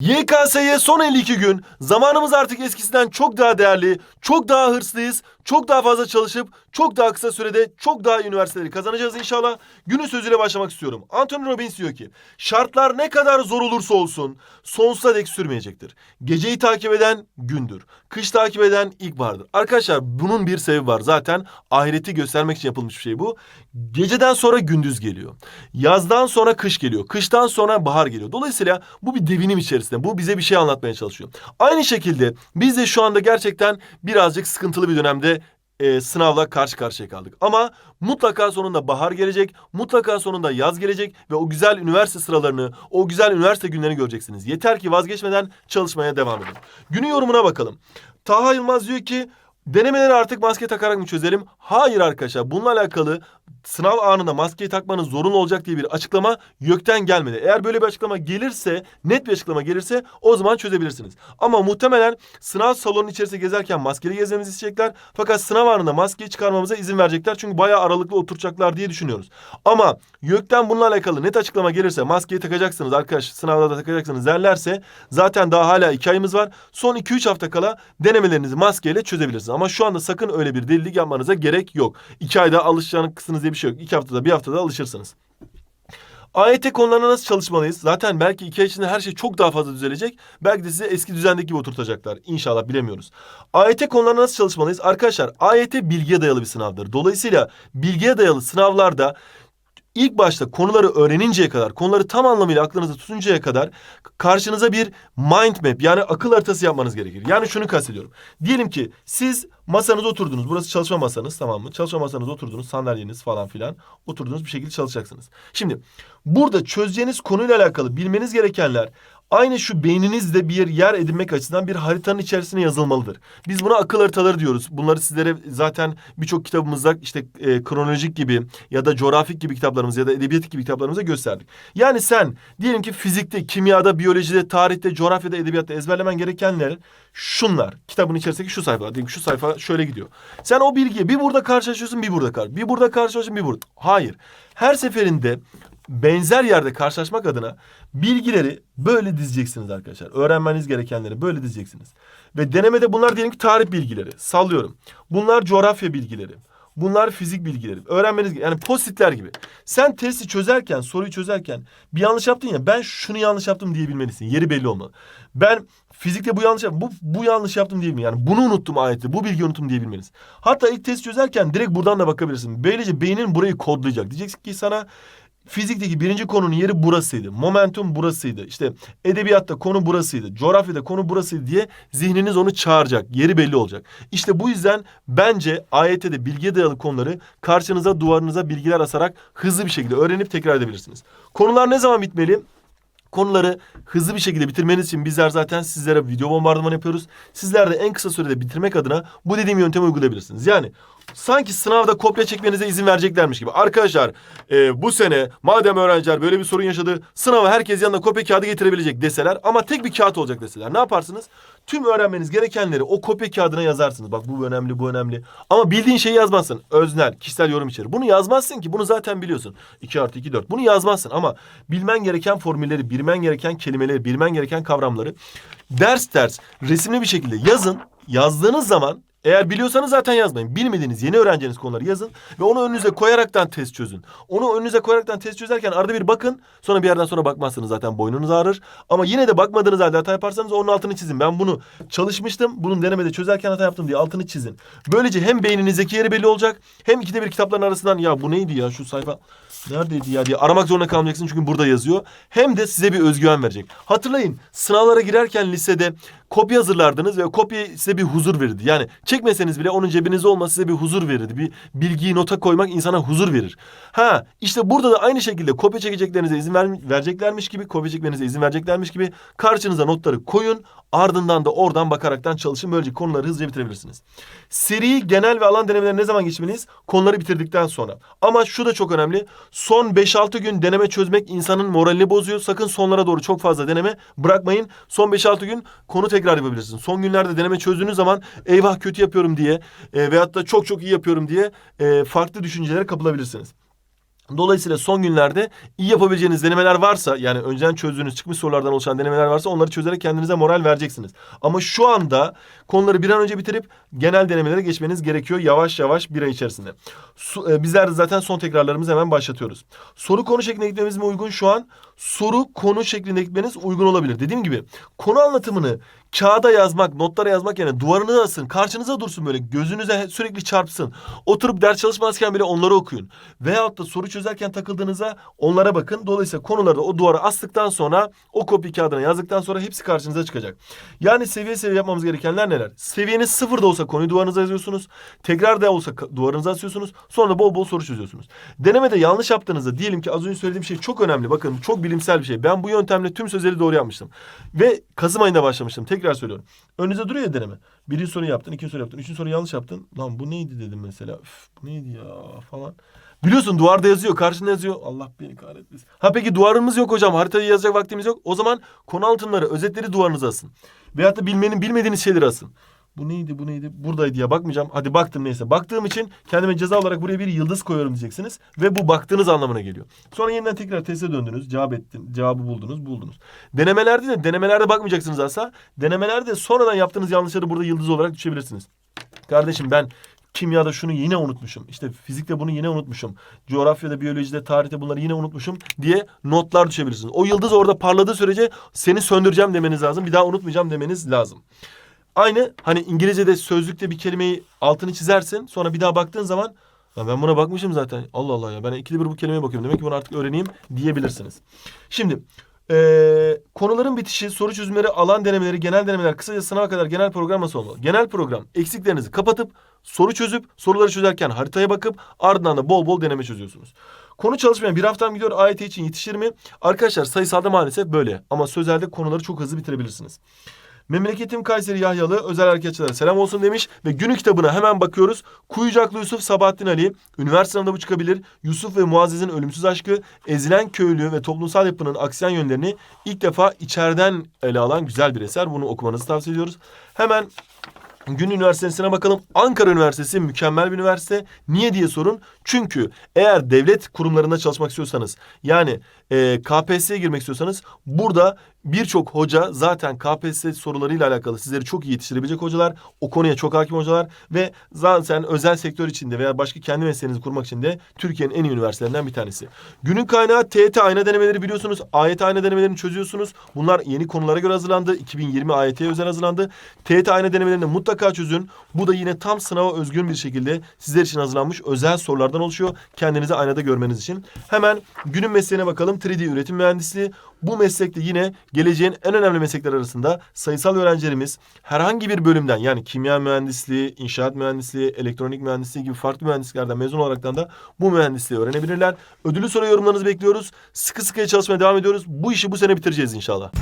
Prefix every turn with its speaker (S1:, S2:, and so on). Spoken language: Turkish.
S1: YKS'ye son 52 gün. Zamanımız artık eskisinden çok daha değerli, çok daha hırslıyız, çok daha fazla çalışıp çok daha kısa sürede çok daha üniversiteleri kazanacağız inşallah. Günün sözüyle başlamak istiyorum. Anthony Robbins diyor ki, şartlar ne kadar zor olursa olsun sonsuza dek sürmeyecektir. Geceyi takip eden gündür. Kış takip eden ilkbahardır. Arkadaşlar bunun bir sebebi var. Zaten ahireti göstermek için yapılmış bir şey bu. Geceden sonra gündüz geliyor. Yazdan sonra kış geliyor. Kıştan sonra bahar geliyor. Dolayısıyla bu bir devinim içerisinde. Bu bize bir şey anlatmaya çalışıyor. Aynı şekilde biz de şu anda gerçekten birazcık sıkıntılı bir dönemde e, sınavla karşı karşıya kaldık. Ama mutlaka sonunda bahar gelecek, mutlaka sonunda yaz gelecek ve o güzel üniversite sıralarını, o güzel üniversite günlerini göreceksiniz. Yeter ki vazgeçmeden çalışmaya devam edin. Günün yorumuna bakalım. Taha Yılmaz diyor ki denemeleri artık maske takarak mı çözelim? Hayır arkadaşlar bununla alakalı sınav anında maskeyi takmanız zorunlu olacak diye bir açıklama YÖK'ten gelmedi. Eğer böyle bir açıklama gelirse, net bir açıklama gelirse o zaman çözebilirsiniz. Ama muhtemelen sınav salonunun içerisinde gezerken maskeli gezmemizi isteyecekler. Fakat sınav anında maskeyi çıkarmamıza izin verecekler. Çünkü bayağı aralıklı oturacaklar diye düşünüyoruz. Ama YÖK'ten bununla alakalı net açıklama gelirse maskeyi takacaksınız arkadaş sınavda da takacaksınız derlerse zaten daha hala iki ayımız var. Son 2-3 hafta kala denemelerinizi maskeyle çözebilirsiniz. Ama şu anda sakın öyle bir delilik yapmanıza gerek yok. 2 ayda alışacaksınız diye bir şey yok. 2 haftada bir haftada alışırsınız. AYT konularına nasıl çalışmalıyız? Zaten belki iki ay içinde her şey çok daha fazla düzelecek. Belki de size eski düzendeki gibi oturtacaklar. İnşallah bilemiyoruz. AYT konularına nasıl çalışmalıyız? Arkadaşlar AYT bilgiye dayalı bir sınavdır. Dolayısıyla bilgiye dayalı sınavlarda ilk başta konuları öğreninceye kadar, konuları tam anlamıyla aklınızda tutuncaya kadar karşınıza bir mind map yani akıl haritası yapmanız gerekir. Yani şunu kastediyorum. Diyelim ki siz masanıza oturdunuz. Burası çalışma masanız tamam mı? Çalışma masanıza oturdunuz. Sandalyeniz falan filan. Oturdunuz bir şekilde çalışacaksınız. Şimdi burada çözeceğiniz konuyla alakalı bilmeniz gerekenler aynı şu beyninizde bir yer edinmek açısından bir haritanın içerisine yazılmalıdır. Biz buna akıl haritaları diyoruz. Bunları sizlere zaten birçok kitabımızda işte e, kronolojik gibi ya da coğrafik gibi kitaplarımız ya da edebiyat gibi kitaplarımızda gösterdik. Yani sen diyelim ki fizikte, kimyada, biyolojide, tarihte, coğrafyada, edebiyatta ezberlemen gerekenler şunlar. Kitabın içerisindeki şu sayfalar. Diyelim şu sayfa şöyle gidiyor. Sen o bilgiyi bir burada karşılaşıyorsun, bir burada kar. Bir burada karşılaşıyorsun, bir burada. Hayır. Her seferinde benzer yerde karşılaşmak adına bilgileri böyle dizeceksiniz arkadaşlar. Öğrenmeniz gerekenleri böyle dizeceksiniz. Ve denemede bunlar diyelim ki tarih bilgileri. Sallıyorum. Bunlar coğrafya bilgileri. Bunlar fizik bilgileri. Öğrenmeniz yani postitler gibi. Sen testi çözerken, soruyu çözerken bir yanlış yaptın ya ben şunu yanlış yaptım diyebilmelisin. Yeri belli olmalı. Ben fizikte bu yanlış yaptım. Bu, bu yanlış yaptım diyebilmeli. Yani bunu unuttum ayette. Bu bilgiyi unuttum diyebilmelisin. Hatta ilk test çözerken direkt buradan da bakabilirsin. Böylece beynin burayı kodlayacak. Diyeceksin ki sana fizikteki birinci konunun yeri burasıydı. Momentum burasıydı. İşte edebiyatta konu burasıydı. Coğrafyada konu burasıydı diye zihniniz onu çağıracak. Yeri belli olacak. İşte bu yüzden bence AYT'de bilgiye dayalı konuları karşınıza duvarınıza bilgiler asarak hızlı bir şekilde öğrenip tekrar edebilirsiniz. Konular ne zaman bitmeli? Konuları hızlı bir şekilde bitirmeniz için bizler zaten sizlere video bombardıman yapıyoruz. Sizler de en kısa sürede bitirmek adına bu dediğim yöntemi uygulayabilirsiniz. Yani sanki sınavda kopya çekmenize izin vereceklermiş gibi. Arkadaşlar e, bu sene madem öğrenciler böyle bir sorun yaşadı sınava herkes yanına kopya kağıdı getirebilecek deseler ama tek bir kağıt olacak deseler ne yaparsınız? Tüm öğrenmeniz gerekenleri o kopya kağıdına yazarsınız. Bak bu önemli bu önemli. Ama bildiğin şeyi yazmazsın. Öznel, kişisel yorum içerir. Bunu yazmazsın ki bunu zaten biliyorsun. 2 artı 2 4. Bunu yazmazsın ama bilmen gereken formülleri, bilmen gereken kelimeleri, bilmen gereken kavramları ders ders resimli bir şekilde yazın. Yazdığınız zaman eğer biliyorsanız zaten yazmayın. Bilmediğiniz, yeni öğreneceğiniz konuları yazın ve onu önünüze koyaraktan test çözün. Onu önünüze koyaraktan test çözerken arada bir bakın. Sonra bir yerden sonra bakmazsınız zaten boynunuz ağrır. Ama yine de bakmadığınız halde hata yaparsanız onun altını çizin. Ben bunu çalışmıştım. Bunun denemede çözerken hata yaptım diye altını çizin. Böylece hem beyninizdeki yeri belli olacak. Hem ikide bir kitapların arasından ya bu neydi ya şu sayfa neredeydi ya diye aramak zorunda kalmayacaksın çünkü burada yazıyor. Hem de size bir özgüven verecek. Hatırlayın sınavlara girerken lisede kopya hazırlardınız ve kopya size bir huzur verirdi. Yani çekmeseniz bile onun cebinizde olması size bir huzur verirdi. Bir bilgiyi nota koymak insana huzur verir. Ha işte burada da aynı şekilde kopya çekeceklerinize izin ver, vereceklermiş gibi, kopya çekmenize izin vereceklermiş gibi karşınıza notları koyun. Ardından da oradan bakaraktan çalışın. Böylece konuları hızlıca bitirebilirsiniz. Seri, genel ve alan denemeleri ne zaman geçmeliyiz? Konuları bitirdikten sonra. Ama şu da çok önemli. Son 5-6 gün deneme çözmek insanın moralini bozuyor. Sakın sonlara doğru çok fazla deneme bırakmayın. Son 5-6 gün konu tekrar yapabilirsiniz. Son günlerde deneme çözdüğünüz zaman eyvah kötü yapıyorum diye e, veyahut da çok çok iyi yapıyorum diye e, farklı düşüncelere kapılabilirsiniz. Dolayısıyla son günlerde iyi yapabileceğiniz denemeler varsa yani önceden çözdüğünüz çıkmış sorulardan oluşan denemeler varsa onları çözerek kendinize moral vereceksiniz. Ama şu anda konuları bir an önce bitirip genel denemelere geçmeniz gerekiyor yavaş yavaş bir ay içerisinde. Su- e, bizler de zaten son tekrarlarımızı hemen başlatıyoruz. Soru konu şeklinde gitmemiz mi uygun şu an? Soru konu şeklinde gitmeniz uygun olabilir. Dediğim gibi konu anlatımını kağıda yazmak, notlara yazmak yani duvarınıza asın, karşınıza dursun böyle gözünüze sürekli çarpsın. Oturup ders çalışmazken bile onları okuyun. Veyahut da soru çözerken takıldığınızda onlara bakın. Dolayısıyla konuları o duvara astıktan sonra o kopya kağıdına yazdıktan sonra hepsi karşınıza çıkacak. Yani seviye seviye yapmamız gerekenler neler? Seviyeniz sıfır da olsa konuyu duvarınıza yazıyorsunuz. Tekrar da olsa duvarınıza asıyorsunuz. Sonra da bol bol soru çözüyorsunuz. Denemede yanlış yaptığınızda diyelim ki az önce söylediğim şey çok önemli. Bakın çok bilimsel bir şey. Ben bu yöntemle tüm sözleri doğru yapmıştım. Ve Kasım ayında başlamıştım. Tekrar söylüyorum. Önünüze duruyor ya deneme. Birinci soru yaptın, ikinci soru yaptın, üçüncü soru yanlış yaptın. Lan bu neydi dedim mesela. Üf, bu neydi ya falan. Biliyorsun duvarda yazıyor, karşında yazıyor. Allah beni kahretmesin. Ha peki duvarımız yok hocam. Haritayı yazacak vaktimiz yok. O zaman konu altınları, özetleri duvarınıza asın. Veyahut da bilmenin bilmediğiniz şeyleri asın. Bu neydi bu neydi buradaydı ya bakmayacağım. Hadi baktım neyse. Baktığım için kendime ceza olarak buraya bir yıldız koyuyorum diyeceksiniz. Ve bu baktığınız anlamına geliyor. Sonra yeniden tekrar teste döndünüz. Cevap ettin. Cevabı buldunuz. Buldunuz. Denemelerde de denemelerde bakmayacaksınız asla. Denemelerde sonradan yaptığınız yanlışları burada yıldız olarak düşebilirsiniz. Kardeşim ben kimyada şunu yine unutmuşum. İşte fizikte bunu yine unutmuşum. Coğrafyada, biyolojide, tarihte bunları yine unutmuşum diye notlar düşebilirsiniz. O yıldız orada parladığı sürece seni söndüreceğim demeniz lazım. Bir daha unutmayacağım demeniz lazım. Aynı hani İngilizce'de sözlükte bir kelimeyi altını çizersin. Sonra bir daha baktığın zaman "Ya ben buna bakmışım zaten. Allah Allah ya ben ikide bir bu kelimeye bakıyorum. Demek ki bunu artık öğreneyim diyebilirsiniz. Şimdi eee, konuların bitişi, soru çözümleri, alan denemeleri, genel denemeler, kısaca sınava kadar genel program nasıl olmalı? Genel program eksiklerinizi kapatıp soru çözüp soruları çözerken haritaya bakıp ardından da bol bol deneme çözüyorsunuz. Konu çalışmayan bir haftam gidiyor AYT için yetişir mi? Arkadaşlar sayısalda maalesef böyle ama sözelde konuları çok hızlı bitirebilirsiniz. Memleketim Kayseri Yahyalı özel harekatçılara selam olsun demiş ve günü kitabına hemen bakıyoruz. Kuyucaklı Yusuf Sabahattin Ali, üniversite sınavında bu çıkabilir. Yusuf ve Muazzez'in ölümsüz aşkı, ezilen köylü ve toplumsal yapının aksiyen yönlerini ilk defa içeriden ele alan güzel bir eser. Bunu okumanızı tavsiye ediyoruz. Hemen Gün Üniversitesi'ne bakalım. Ankara Üniversitesi mükemmel bir üniversite. Niye diye sorun. Çünkü eğer devlet kurumlarında çalışmak istiyorsanız yani e, KPSS'ye girmek istiyorsanız burada birçok hoca zaten KPSS sorularıyla alakalı sizleri çok iyi yetiştirebilecek hocalar. O konuya çok hakim hocalar ve zaten özel sektör içinde veya başka kendi mesleğinizi kurmak için de Türkiye'nin en iyi üniversitelerinden bir tanesi. Günün kaynağı TET ayna denemeleri biliyorsunuz. AYT ayna denemelerini çözüyorsunuz. Bunlar yeni konulara göre hazırlandı. 2020 AYT'ye özel hazırlandı. TET ayna denemelerini mutlaka çözün. Bu da yine tam sınava özgün bir şekilde sizler için hazırlanmış özel sorulardan oluşuyor. Kendinizi aynada görmeniz için. Hemen günün mesleğine bakalım. 3D üretim mühendisliği. Bu meslekte yine geleceğin en önemli meslekler arasında sayısal öğrencilerimiz herhangi bir bölümden yani kimya mühendisliği, inşaat mühendisliği, elektronik mühendisliği gibi farklı mühendisliklerden mezun olaraktan da bu mühendisliği öğrenebilirler. Ödülü soru yorumlarınızı bekliyoruz. Sıkı sıkıya çalışmaya devam ediyoruz. Bu işi bu sene bitireceğiz inşallah.